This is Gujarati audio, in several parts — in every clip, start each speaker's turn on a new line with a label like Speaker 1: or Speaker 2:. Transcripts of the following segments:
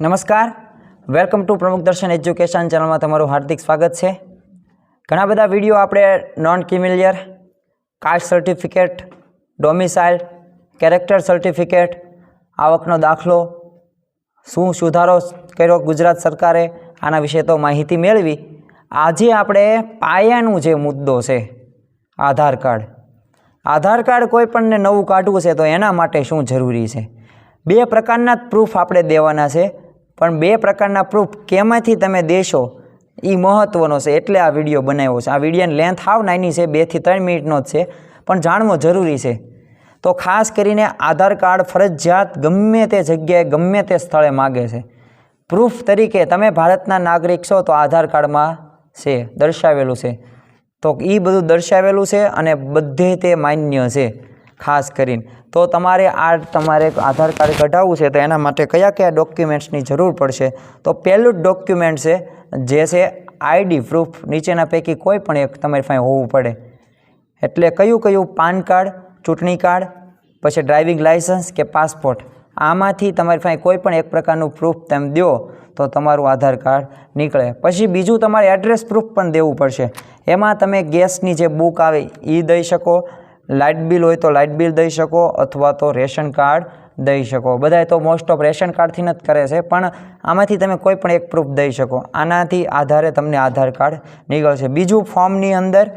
Speaker 1: નમસ્કાર. વેલકમ ટુ પ્રમુખ દર્શન એજ્યુકેશન ચેનલમાં તમારું હાર્દિક સ્વાગત છે. ઘણા બધા વીડિયો આપણે non creamy layer caste certificate domicile character certificate આવકનો દાખલો, શું સુધારો કર્યો ગુજરાત સરકારે, આના વિશે તો માહિતી મેળવી. આજે આપણે પાયાનું જે મુદ્દો છે, આધાર કાર્ડ. આધાર કાર્ડ કોઈ પણને નવું કાઢવું છે તો એના માટે શું જરૂરી છે? બે પ્રકારના પ્રૂફ આપણે દેવાના છે. પણ બે પ્રકારના પ્રૂફ કેમાંથી તમે દેશો એ મહત્ત્વનો છે. એટલે આ વીડિયો બનાવ્યો છે. આ વિડીયોની લેન્થ હાવ નાની છે બેથી ત્રણ મિનિટનો જ છે, પણ જાણવો જરૂરી છે. તો ખાસ કરીને આધાર કાર્ડ, ફરજિયાત, ગમે તે જગ્યાએ, ગમે તે સ્થળે માગે છે. પ્રૂફ તરીકે તમે ભારતના નાગરિક છો તો આધાર કાર્ડમાં છે, દર્શાવેલું છે. તો એ બધું દર્શાવેલું છે અને બધે તે માન્ય છે. ખાસ કરીને. તો તમારે આ તમારે આધાર કાર્ડ કઢાવવું છે તો એના માટે કયા કયા ડોક્યુમેન્ટ્સની જરૂર પડશે? તો પહેલું જ ડોક્યુમેન્ટ છે, જે છે આઈડી, પ્રૂફ, નીચેના પૈકી કોઈ પણ એક તમારી પાસે હોવું પડે. એટલે કયું કયું પાન કાર્ડ, ચૂંટણી કાર્ડ, પછી ડ્રાઇવિંગ લાઇસન્સ કે પાસપોર્ટ. આમાંથી તમારી પાસે કોઈ પણ એક પ્રકારનું પ્રૂફ તમે દો તો તમારું આધાર કાર્ડ નીકળે. પછી બીજું તમારે એડ્રેસ પ્રૂફ પણ દેવું પડશે. એમાં તમે ગેસની જે બુક આવે એ દઈ શકો લાઇટ બિલ હોય તો લાઇટ બિલ દઈ શકો અથવા તો રેશન કાર્ડ દઈ શકો. બધાય તો મોસ્ટ ઓફ રેશન કાર્ડથી જ કરે છે, પણ આમાંથી તમે કોઈ પણ એક પ્રૂફ દઈ શકો. આનાથી આધારે તમને આધાર કાર્ડ નીકળશે. બીજું ફોર્મની અંદર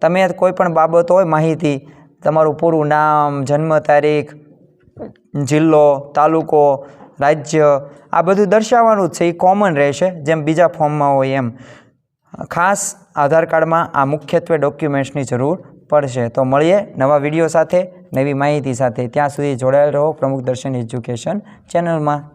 Speaker 1: તમે કોઈ પણ બાબત હોય, માહિતી, તમારું પૂરું નામ, જન્મ તારીખ, જિલ્લો, તાલુકો, રાજ્ય, આ બધું દર્શાવવાનું જ છે. એ કોમન રહેશે, જેમ બીજા ફોર્મમાં હોય એમ. ખાસ આધાર કાર્ડમાં આ મુખ્યત્વે ડોક્યુમેન્ટ્સની જરૂર પડશે. તો મળીએ નવા વીડિયો સાથે, નવી માહિતી સાથે. ત્યાં સુધી જોડાયેલ રહો પ્રમુખ દર્શન એજ્યુકેશન ચેનલમાં.